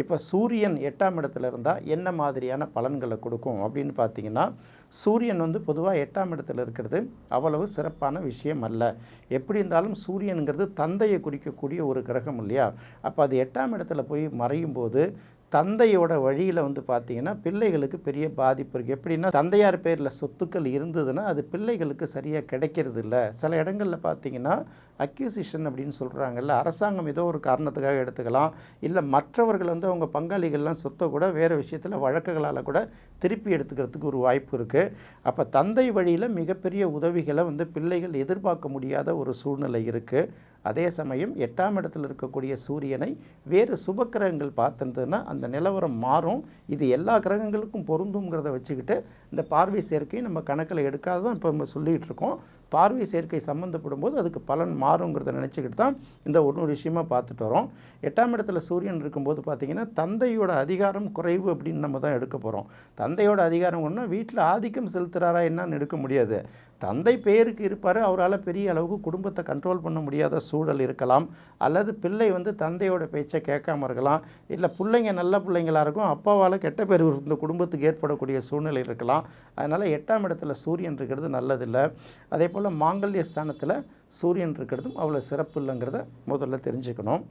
இப்போ சூரியன் எட்டாம் இடத்துல இருந்தால் என்ன மாதிரியான பலன்களை கொடுக்கும் அப்படின்னு பார்த்தீங்கன்னா சூரியன் வந்து பொதுவாக எட்டாம் இடத்துல இருக்கிறது அவ்வளவு சிறப்பான விஷயம் அல்ல. எப்படி இருந்தாலும் சூரியனுங்கிறது தந்தையை குறிக்கக்கூடிய ஒரு கிரகம் இல்லையா? அப்போ அது எட்டாம் இடத்துல போய் மறையும் போது தந்தையோட வழியில் வந்து பார்த்தீங்கன்னா பிள்ளைகளுக்கு பெரிய பாதிப்பு இருக்குது எப்படின்னா தந்தையார் பேரில் சொத்துக்கள் இருந்ததுன்னா அது பிள்ளைகளுக்கு சரியாக கிடைக்கிறது இல்லை சில இடங்களில் பார்த்தீங்கன்னா அக்யூசிஷன் அப்படின்னு சொல்கிறாங்கல்ல அரசாங்கம் ஏதோ ஒரு காரணத்துக்காக எடுத்துக்கலாம். இல்லை மற்றவர்கள் வந்து அவங்க பங்காளிகள்லாம் சொத்தை கூட வேறு விஷயத்தில் வழக்குகளால் கூட திருப்பி எடுத்துக்கிறதுக்கு ஒரு வாய்ப்பு இருக்குது அப்போ தந்தை வழியில் மிகப்பெரிய உதவிகளை வந்து பிள்ளைகள் எதிர்பார்க்க முடியாத ஒரு சூழ்நிலை இருக்குது அதே சமயம் எட்டாம் இடத்தில் இருக்கக்கூடிய சூரியனை வேறு சுபக்கிரகங்கள் பார்த்துருந்ததுன்னா அந்த நிலவரம் மாறும். இது எல்லா கிரகங்களுக்கும் பொருந்துங்கிறத வச்சுக்கிட்டு இந்த பார்வை சேர்க்கையை நம்ம கணக்கில் எடுக்காத தான் இப்போ நம்ம சொல்லிகிட்டு இருக்கோம். பார்வை சேர்க்கை சம்மந்தப்படும் போது அதுக்கு பலன் மாறுங்கிறத நினச்சிக்கிட்டு தான் இந்த ஒரு ஒரு விஷயமா பார்த்துட்டு வரோம். எட்டாம் இடத்துல சூரியன் இருக்கும்போது பார்த்திங்கன்னா தந்தையோட அதிகாரம் குறைவு அப்படின்னு நம்ம தான் எடுக்க போகிறோம் தந்தையோட அதிகாரம் ஒன்றா வீட்டில் ஆதிக்கம் செலுத்துகிறாரா என்னன்னு எடுக்க முடியாது. தந்தை பேருக்கு இருப்பார் அவரால் பெரிய அளவுக்கு குடும்பத்தை கண்ட்ரோல் பண்ண முடியாத சூழல் இருக்கலாம். அல்லது பிள்ளை வந்து தந்தையோட பேச்சை கேட்காம இருக்கலாம். இல்லை பிள்ளைங்க நல்ல பிள்ளைங்களாக இருக்கும். அப்பாவால் கெட்ட பேர் இந்த குடும்பத்துக்கு ஏற்படக்கூடிய சூழ்நிலை இருக்கலாம். அதனால் எட்டாம் இடத்துல சூரியன் இருக்கிறது நல்லதில்லை. அதே போல் மாங்கல்ய ஸ்தானத்தில் சூரியன் இருக்கிறதும் அவ்வளோ சிறப்பு இல்லைங்கிறத முதல்ல தெரிஞ்சுக்கணும்.